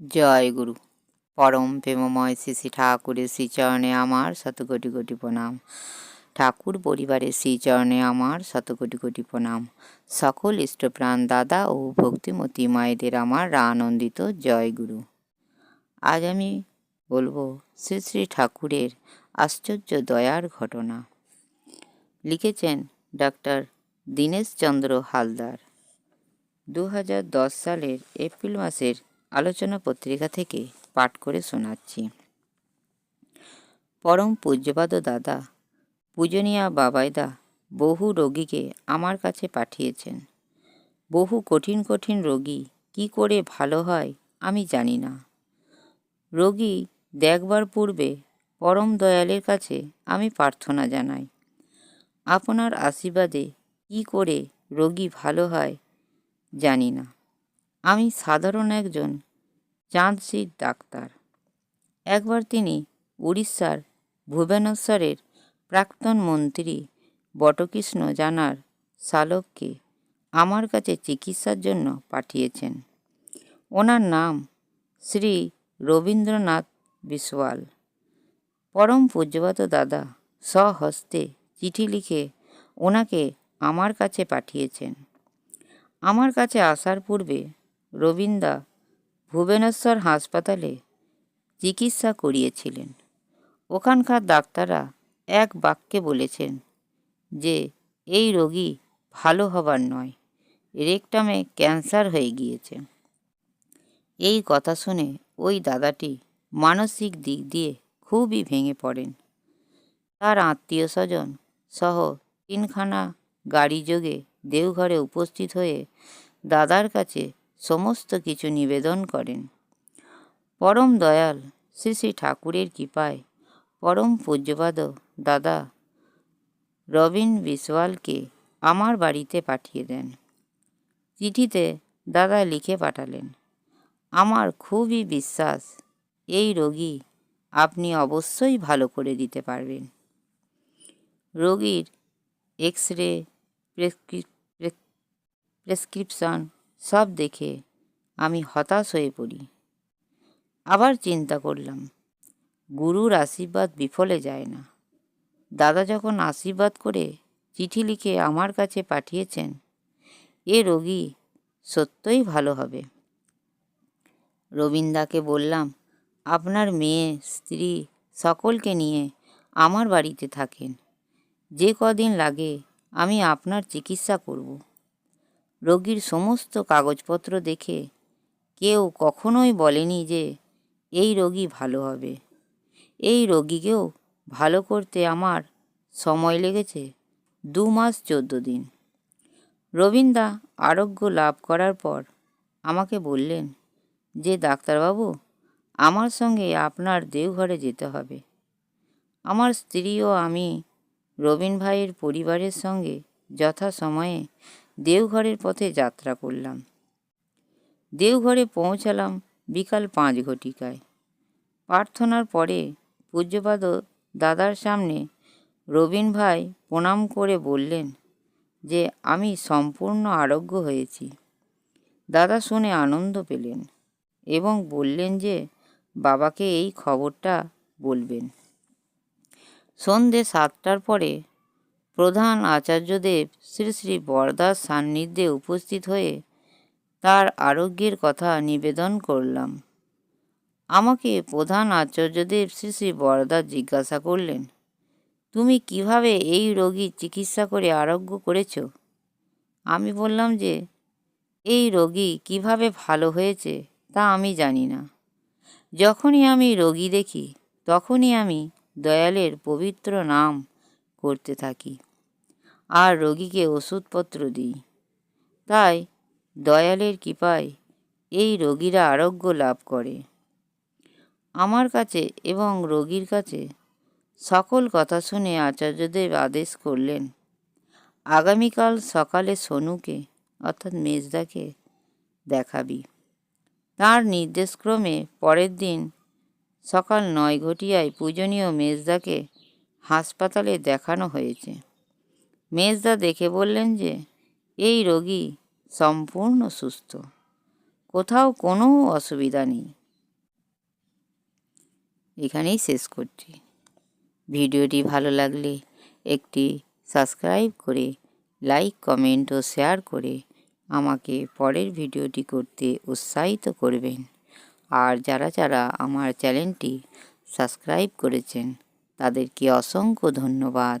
জয় গুরু। পরম প্রেমময় শ্রী শ্রী ঠাকুরের শ্রীচরণে আমার শত কোটি কোটি প্রণাম। ঠাকুর পরিবারের শ্রীচরণে আমার শত কোটি কোটি প্রণাম। সকল ইষ্টপ্রাণ দাদা ও ভক্তিমতী মায়েদের আমার আনন্দিত জয় গুরু। আজ আমি বলব শ্রী শ্রী ঠাকুরের আশ্চর্য দয়ার ঘটনা। লিখেছেন ডক্টর দীনেশ চন্দ্র হালদার। দু হাজার দশ সালের এপ্রিল মাসের আলোচনা পত্রিকা থেকে পাঠ করে শোনাচ্ছি। পরম পূজ্যপাদ দাদা, পূজনীয়া বাবাইদা বহু রোগীকে আমার কাছে পাঠিয়েছেন। বহু কঠিন কঠিন রোগী কি করে ভালো হয় আমি জানি না। রোগী দেখবার পূর্বে পরম দয়ালের কাছে আমি প্রার্থনা জানাই, আপনার আশীর্বাদে কি করে রোগী ভালো হয় জানি না। আমি সাধারণ একজন চাঁদশির ডাক্তার। একবার তিনি উড়িষ্যার ভুবনেশ্বরের প্রাক্তন মন্ত্রী বটকৃষ্ণ জানার শালককে আমার কাছে চিকিৎসার জন্য পাঠিয়েছেন। ওনার নাম শ্রী রবীন্দ্রনাথ বিশওয়াল পরম পূজ্যপাত দাদা স্বহস্তে চিঠি লিখে ওনাকে আমার কাছে পাঠিয়েছেন। আমার কাছে আসার পূর্বে রবীন্দা ভুবনেশ্বর হাসপাতালে চিকিৎসা করিয়েছিলেন। ওখানকার ডাক্তাররা এক বাক্যে বলেছেন যে, এই রোগী ভালো হবার নয়, রেকটামে ক্যান্সার হয়ে গিয়েছে। এই কথা শুনে ওই দাদাটি মানসিক দিক দিয়ে খুবই ভেঙে পড়েন। তার আত্মীয় স্বজন সহ তিনখানা গাড়ি যোগে দেওঘরে উপস্থিত হয়ে দাদার কাছে সমস্ত কিছু নিবেদন করেন। পরম দয়াল, শ্রী শ্রী ঠাকুরের কৃপায় পরম পূজ্যপাদ দাদা রবিন বিশওয়ালকে আমার বাড়িতে পাঠিয়ে দেন। চিঠিতে দাদা লিখে পাঠালেন, আমার খুবই বিশ্বাস, এই রোগী আপনি অবশ্যই ভালো করে দিতে পারবেন। রোগীর এক্স রে প্রেসক্রিপশন সব দেখে আমি হতাশ হয়ে পড়ি। আবার চিন্তা করলাম, গুরুর আশীর্বাদ বিফলে যায় না। দাদা যখন আশীর্বাদ করে চিঠি লিখে আমার কাছে পাঠিয়েছেন, এ রোগী সত্যই ভালো হবে। রবীন্দাকে বললাম, আপনার মেয়ে, স্ত্রী সকলকে নিয়ে আমার বাড়িতে থাকেন। যে কদিন লাগে আমি আপনার চিকিৎসা করব। রোগীর সমস্ত কাগজপত্র দেখে কেউ কখনোই বলেনি যে এই রোগী ভালো হবে। এই রোগীকেও ভালো করতে আমার সময় লেগেছে দু মাস চোদ্দ দিন। রবীন্দা আরোগ্য লাভ করার পর আমাকে বললেন যে, ডাক্তারবাবু, আমার সঙ্গে আপনার দেওঘরে যেতে হবে। আমার স্ত্রী ও আমি রবীন ভাইয়ের পরিবারের সঙ্গে যথাসময়ে দেওঘরের পথে যাত্রা করলাম। দেওঘরে পৌঁছালাম বিকাল পাঁচ ঘটিকায়। প্রার্থনার পরে পূজ্যপাদ দাদার সামনে রবীন ভাই প্রণাম করে বললেন যে, আমি সম্পূর্ণ আরোগ্য হয়েছি। দাদা শুনে আনন্দ পেলেন এবং বললেন যে, বাবাকে এই খবরটা বলবেন। সন্ধে সাতটার পরে প্রধান আচার্যদেব শ্রী শ্রী বরদার সান্নিধ্যে উপস্থিত হয়ে তার আরোগ্যের কথা নিবেদন করলাম। আমাকে প্রধান আচার্যদেব শ্রী শ্রী বরদাস জিজ্ঞাসা করলেন, তুমি কীভাবে এই রোগীর চিকিৎসা করে আরোগ্য করেছ? আমি বললাম যে, এই রোগী কীভাবে ভালো হয়েছে তা আমি জানি না। যখনই আমি রোগী দেখি, তখনই আমি দয়ালের পবিত্র নাম করতে থাকি। আর রোগীকে ওষুধপত্র দিই। তাই দয়ালের কৃপায় এই রোগীরা আরোগ্য লাভ করে। আমার কাছে এবং রোগীর কাছে সকল কথা শুনে আচার্যদেব আদেশ করলেন, আগামীকাল সকালে সোনুকে, অর্থাৎ মেজদাকে, দেখাবি। তার নির্দেশক্রমে পরের দিন সকাল নয় ঘটিয়ায় পূজনীয় মেজদাকে হাসপাতালে দেখানো হয়েছে। মেজদা দেখে বললেন যে, এই রোগী সম্পূর্ণ সুস্থ। কোথাও কোনো অসুবিধা নেই। এখানেই শেষ করছি। ভিডিওটি ভালো লাগলে একটি সাবস্ক্রাইব করে, লাইক, কমেন্ট ও শেয়ার করে আমাকে পরের ভিডিওটি করতে উৎসাহিত করবেন। আর যারা যারা আমার চ্যানেলটি সাবস্ক্রাইব করেছেন, তাদেরকে অসংখ্য ধন্যবাদ।